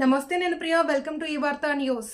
నమస్తే నేను Priya welcome to ఈ వార్తా న్యూస్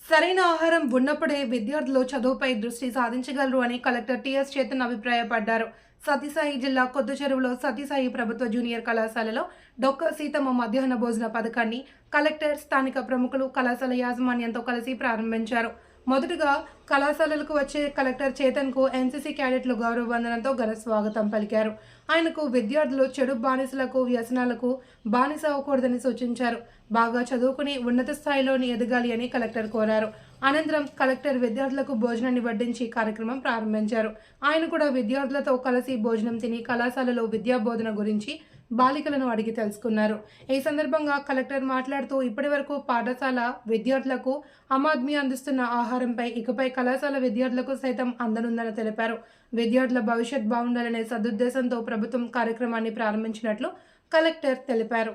సరైన ఆహారం ఉన్నప్పుడే విద్యార్థులు చదువుపై దృష్టి సాధించగలరు అని కలెక్టర్ టిఎస్ చేతన్ అభిప్రాయపడ్డారు. సతీసాయి జిల్లా కొత్త చెరువులో సతీసాయి ప్రభుత్వ జూనియర్ కళాశాలలో డొక్క సీతమ్మ మధ్యాహ్న భోజన పథకాన్ని కలెక్టర్ స్థానిక ప్రముఖులు కళాశాల యాజమాన్యంతో కలిసి ప్రారంభించారు. మొదటగా కళాశాలలకు వచ్చే కలెక్టర్ చేతన్కు ఎన్సీసీ క్యాడెట్లు గౌరవ వందనంతో ఘన స్వాగతం పలికారు. ఆయనకు విద్యార్థులు చెడు బానిసలకు వ్యసనాలకు బానిస అవ్వకూడదని సూచించారు. బాగా చదువుకుని ఉన్నత స్థాయిలోని ఎదగాలి అని కలెక్టర్ కోరారు. అనంతరం కలెక్టర్ విద్యార్థులకు భోజనాన్ని వడ్డించి కార్యక్రమం ప్రారంభించారు. ఆయన కూడా విద్యార్థులతో కలిసి భోజనం తిని కళాశాలలో విద్యా బోధన గురించి బాలికలను అడిగి తెలుసుకున్నారు. ఈ సందర్భంగా కలెక్టర్ మాట్లాడుతూ ఇప్పటివరకు పాఠశాల విద్యార్థులకు అమాద్మి అందిస్తున్న ఆహారంపై ఇకపై కళాశాల విద్యార్థులకు సైతం అందనుందని తెలిపారు. విద్యార్థుల భవిష్యత్ బాగుండాలనే సదుద్దేశంతో ప్రభుత్వం కార్యక్రమాన్ని ప్రారంభించినట్లు కలెక్టర్ తెలిపారు.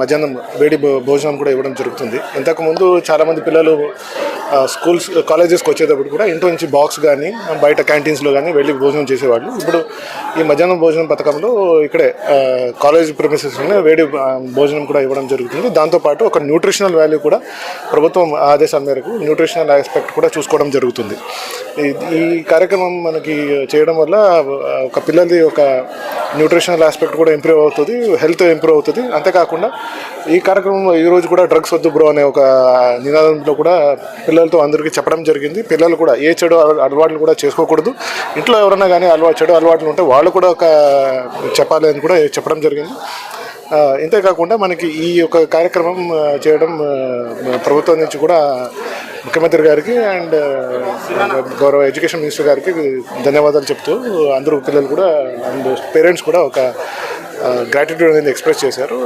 మధ్యాహ్నం వేడి భోజనం కూడా ఇవ్వడం జరుగుతుంది. ఇంతకుముందు చాలామంది పిల్లలు స్కూల్స్ కాలేజెస్కి వచ్చేటప్పుడు కూడా ఇంట్లో నుంచి బాక్స్ కానీ బయట క్యాంటీన్స్లో కానీ వెళ్ళి భోజనం చేసేవాళ్ళు. ఇప్పుడు ఈ మధ్యాహ్నం భోజనం పథకంలో ఇక్కడే కాలేజ్ ప్రొఫెసర్స్లోనే వేడి భోజనం కూడా ఇవ్వడం జరుగుతుంది. దాంతోపాటు ఒక న్యూట్రిషనల్ వాల్యూ కూడా ప్రభుత్వం ఆదేశాల మేరకు న్యూట్రిషనల్ ఆస్పెక్ట్ కూడా చూసుకోవడం జరుగుతుంది. ఈ- ఈ కార్యక్రమం మనకి చేయడం వల్ల ఒక పిల్లలది ఒక న్యూట్రిషనల్ ఆస్పెక్ట్ కూడా ఇంప్రూవ్ అవుతుంది హెల్త్ ఇంప్రూవ్ అవుతుంది. అంతేకాకుండా ఈ కార్యక్రమం ఈరోజు కూడా డ్రగ్స్ వద్దు బ్రో అనే ఒక నినాదంలో కూడా పిల్లలతో అందరికీ చెప్పడం జరిగింది. పిల్లలు కూడా ఏ చెడు అలవాట్లు కూడా చేసుకోకూడదు. ఇంట్లో ఎవరైనా కానీ అలవాటు చెడు అలవాట్లు ఉంటే వాళ్ళు కూడా ఒక చెప్పాలి అని కూడా చెప్పడం జరిగింది. ఇంతేకాకుండా మనకి ఈ యొక్క కార్యక్రమం చేయడం ప్రభుత్వం నుంచి కూడా ముఖ్యమంత్రి గారికి అండ్ uh, గౌరవ ఎడ్యుకేషన్ మినిస్టర్ గారికి ధన్యవాదాలు చెప్తూ అందరూ పిల్లలు కూడా అండ్ పేరెంట్స్ కూడా ఒక uh, గ్రాటిట్యూడ్ అనేది ఎక్స్ప్రెస్ చేశారు.